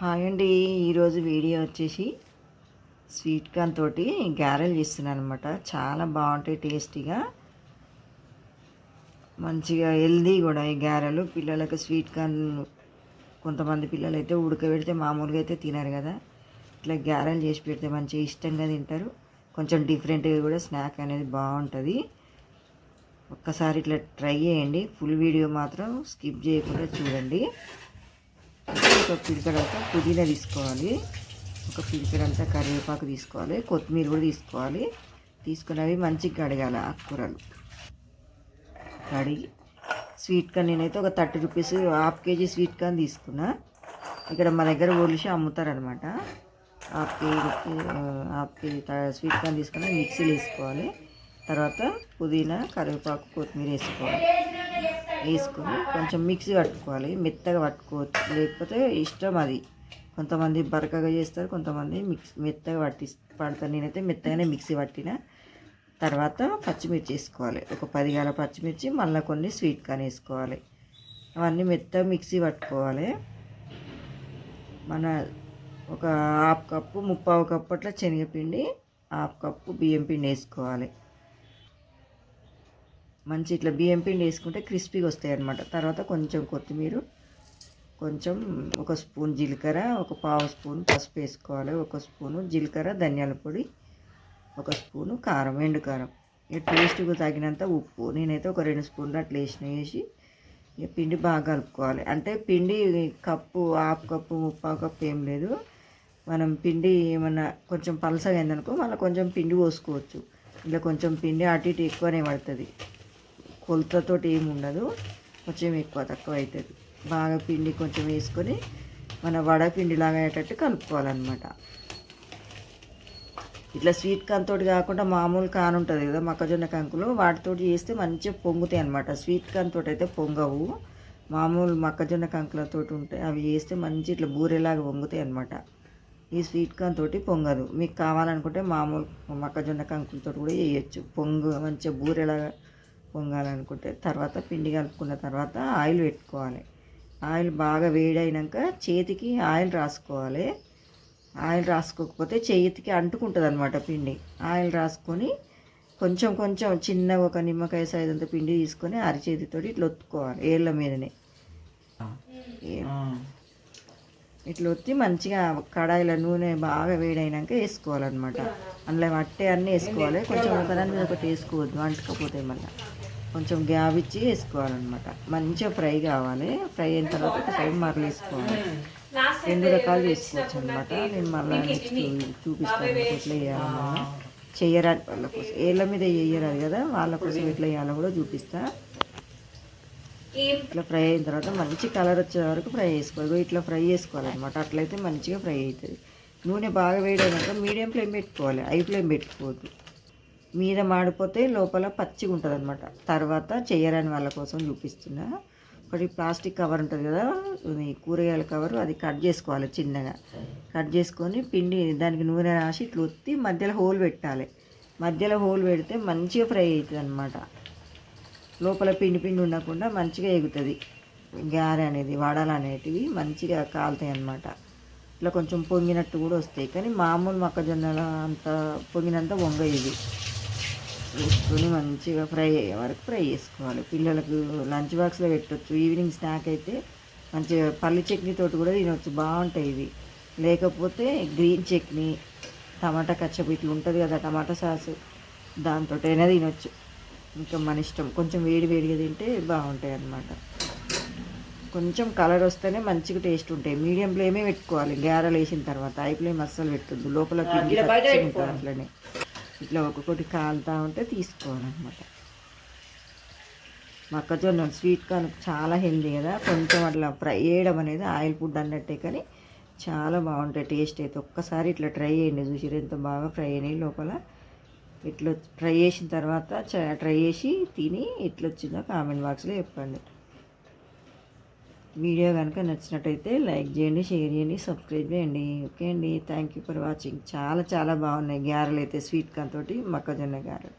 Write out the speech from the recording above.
Hi అండి. ఈరోజు video వచ్చేసి స్వీట్ కార్న్ తోటి గారెలు చేస్తున్నాను అనమాట చాలా బాగుంటాయి టేస్టీగా. మంచిగా హెల్దీ కూడా ఈ గారెలు. పిల్లలకు స్వీట్ కార్న్ కొంతమంది పిల్లలు అయితే ఉడకబెడితే మామూలుగా అయితే తినరు కదా. ఇట్లా గారెలు చేసి పెడితే మంచిగా ఇష్టంగా తింటారు. కొంచెం డిఫరెంట్గా కూడా స్నాక్ అనేది బాగుంటుంది. ఒక్కసారి ఇట్లా ట్రై చేయండి. ఫుల్ వీడియో మాత్రం స్కిప్ చేయకుండా చూడండి. ఒక పిడికడంతా పుదీనా తీసుకోవాలి. ఒక పిడికడంతా కరివేపాకు తీసుకోవాలి. కొత్తిమీర కూడా తీసుకోవాలి. తీసుకున్నవి మంచిగా కడగాలి ఆకుకూరలు. కడిగి స్వీట్ కార్న్ నేనైతే ఒక thirty rupees half kg sweet corn తీసుకున్నా. ఇక్కడ మా దగ్గర ఒలిసి అమ్ముతారనమాట half kg half kg sweet corn తీసుకున్నా మిక్సీలో వేసుకోవాలి. తర్వాత పుదీనా కరివేపాకు కొత్తిమీర వేసుకోవాలి. వేసుకొని కొంచెం మిక్సీ పట్టుకోవాలి. మెత్తగా పట్టుకోవచ్చు. లేకపోతే ఇష్టం అది. కొంతమంది బరకగా చేస్తారు కొంతమంది మిక్స్ మెత్తగా పట్టి పడతారు. నేనైతే మెత్తగానే మిక్సీ పట్టిన. తర్వాత పచ్చిమిర్చి వేసుకోవాలి. ఒక పది గల పచ్చిమిర్చి మళ్ళీ కొన్ని స్వీట్ కార్న్ వేసుకోవాలి. అవన్నీ మెత్తగా మిక్సీ పట్టుకోవాలి. మన ఒక హాఫ్ కప్పు ముప్పావు కప్పు అట్లా శనగపిండి హాఫ్ కప్పు బియ్యం పిండి వేసుకోవాలి. మంచి ఇట్లా బియ్యం పిండి వేసుకుంటే క్రిస్పీగా వస్తాయి అన్నమాట తర్వాత కొంచెం కొత్తిమీర కొంచెం ఒక స్పూన్ జీలకర్ర ఒక పావు స్పూన్ పసుపు వేసుకోవాలి ఒక స్పూను జీలకర్ర ధనియాల పొడి ఒక స్పూను కారం ఎండు కారం. ఇక టేస్ట్గా తగినంత ఉప్పు. నేనైతే ఒక రెండు స్పూన్లు అట్లా వేసిన వేసి ఇక పిండి బాగా కలుపుకోవాలి. అంటే పిండి కప్పు హాఫ్ కప్పు ముప్పావు కప్పు ఏం లేదు. మనం పిండి ఏమన్నా కొంచెం పలసగా అయిందనుకో మళ్ళీ కొంచెం పిండి పోసుకోవచ్చు. ఇలా కొంచెం పిండి అటు ఇటు ఎక్కువనే పడుతుంది. కొలతతోటి ఏమి ఉండదు. కొంచెం ఎక్కువ తక్కువ అవుతుంది. బాగా పిండి కొంచెం వేసుకొని మన వడ పిండిలాగా అయ్యేటట్టు కలుపుకోవాలన్నమాట. ఇట్లా స్వీట్ కాన్ తోటి కాకుండా మామూలు కాన్ ఉంటుంది కదా మొక్కజొన్న కంకులు వాటితోటి చేస్తే మంచిగా పొంగుతాయి అనమాట స్వీట్ కాన్ తోటి అయితే పొంగవు. మామూలు మొక్కజొన్న కంకులతో ఉంటాయి అవి చేస్తే మంచి ఇట్లా బూరెలాగా పొంగుతాయి అనమాట ఈ స్వీట్ కార్న్ తోటి పొంగదు. మీకు కావాలనుకుంటే మామూలు మొక్కజొన్న కంకులతో కూడా చేయొచ్చు. పొంగు మంచిగా బూరెలాగా పొంగాలనుకుంటే తర్వాత పిండి కలుపుకున్న తర్వాత ఆయిల్ పెట్టుకోవాలి. ఆయిల్ బాగా వేడైనాక చేతికి ఆయిల్ రాసుకోవాలి. ఆయిల్ రాసుకోకపోతే చేతికి అంటుకుంటుంది అనమాట పిండి. ఆయిల్ రాసుకొని కొంచెం కొంచెం చిన్నగా ఒక నిమ్మకాయ సైజ్ అంత పిండి తీసుకొని అరిచేతితో ఇట్లా ఒత్తుకోవాలి ఏళ్ళ మీదనే. ఇట్లా ఒత్తి మంచిగా కడాయిలో నూనె బాగా వేడైనాక వేసుకోవాలన్నమాట. అందులో మట్టి అన్నీ వేసుకోవాలి. కొంచెం ఒకదాని మీద ఒకటి వేసుకోవద్దు. అంటుకపోతే మళ్ళీ. కొంచెం గ్యాప్ ఇచ్చి వేసుకోవాలన్నమాట. మంచిగా ఫ్రై కావాలి. ఫ్రై అయిన తర్వాత ఒక సైడ్ మరలు వేసుకోవాలి. రెండు రకాలు చేసుకోవచ్చు అనమాట నేను మళ్ళీ నెక్స్ట్ చూపిస్తాను ఎట్లా వేయాలన్నా. చేయరాని వాళ్ళ కోసం. ఏళ్ళ మీద వేయరాదు కదా? వాళ్ళ కోసం ఎట్లా వేయాలో కూడా చూపిస్తా. ఇట్లా ఫ్రై అయిన తర్వాత మంచి కలర్ వచ్చే వరకు ఫ్రై చేసుకోవాలి ఇట్లా ఫ్రై చేసుకోవాలన్నమాట. అట్లయితే మంచిగా ఫ్రై అవుతుంది. నూనె బాగా వేయడం మీడియం ఫ్లేమ్ పెట్టుకోవాలి. హై ఫ్లేమ్ పెట్టుకోవద్దు. మీద మాడిపోతే లోపల పచ్చిగా ఉంటుంది అనమాట తర్వాత చేయరాని వాళ్ళ కోసం చూపిస్తున్నా. ఒకటి ప్లాస్టిక్ కవర్ ఉంటుంది కదా కూరగాయల కవర్ అది కట్ చేసుకోవాలి చిన్నగా. కట్ చేసుకొని పిండి దానికి నూనె రాసి ఇట్లా ఒత్తి మధ్యలో హోల్ పెట్టాలి. మధ్యలో హోల్ పెడితే మంచిగా ఫ్రై అవుతుంది అనమాట లోపల పిండి పిండి ఉండకుండా మంచిగా ఎగుతుంది. గారె అనేది వడలు అనేటివి మంచిగా కాలుతాయి అన్నమాట ఇట్లా కొంచెం పొంగినట్టు కూడా వస్తాయి. కానీ మామూలు మొక్కజొన్నల అంత పొంగినంత వంగ ఇది. వేసుకొని మంచిగా ఫ్రై అయ్యే వరకు ఫ్రై చేసుకోవాలి. పిల్లలకు లంచ్ బాక్స్లో పెట్టవచ్చు ఈవినింగ్ స్నాక్ అయితే మంచిగా పల్లి చట్నీ తోటి కూడా తినవచ్చు బాగుంటాయి ఇవి. లేకపోతే గ్రీన్ చట్నీ టమాటా కచ్చపు ఇట్లా ఉంటుంది కదా టమాటా సాస్ దాంతో అయినా తినొచ్చు. ఇంకా మన ఇష్టం కొంచెం వేడి వేడిగా తింటే బాగుంటాయి అన్నమాట. కొంచెం కలర్ వస్తేనే మంచిగా టేస్ట్ ఉంటాయి. మీడియం ఫ్లేమే పెట్టుకోవాలి గారెలు వేసిన తర్వాత హై ఫ్లేమ్ అస్సలు పెట్టద్దు లోపల అట్లనే. ఇట్లా ఒక్కొక్కటి కాలుతా ఉంటే తీసుకోవాలన్నమాట. మొక్కజొన్న స్వీట్ కార్న్ చాలా హెల్దీ కదా కొంచెం అట్లా ఫ్రై చేయడం అనేది ఆయిల్ ఫుడ్ అన్నట్టే కానీ చాలా బాగుంటాయి టేస్ట్ అయితే. ఒక్కసారి ఇట్లా ట్రై చేయండి చూసారు ఎంత బాగా ఫ్రై అయినాయి లోపల. ఇట్లా ట్రై చేసిన తర్వాత ట్రై చేసి తిని ఎట్లా వచ్చిందో కామెంట్ బాక్స్లో చెప్పండి. వీడియో కనుక నచ్చినట్టయితే లైక్ చేయండి షేర్ చేయండి సబ్స్క్రైబ్ చేయండి. ఓకే అండి. థ్యాంక్ యూ ఫర్ వాచింగ్ చాలా చాలా బాగున్నాయి. గారెలు అయితే స్వీట్ కాన్ తోటి మొక్కజొన్న గారెలు.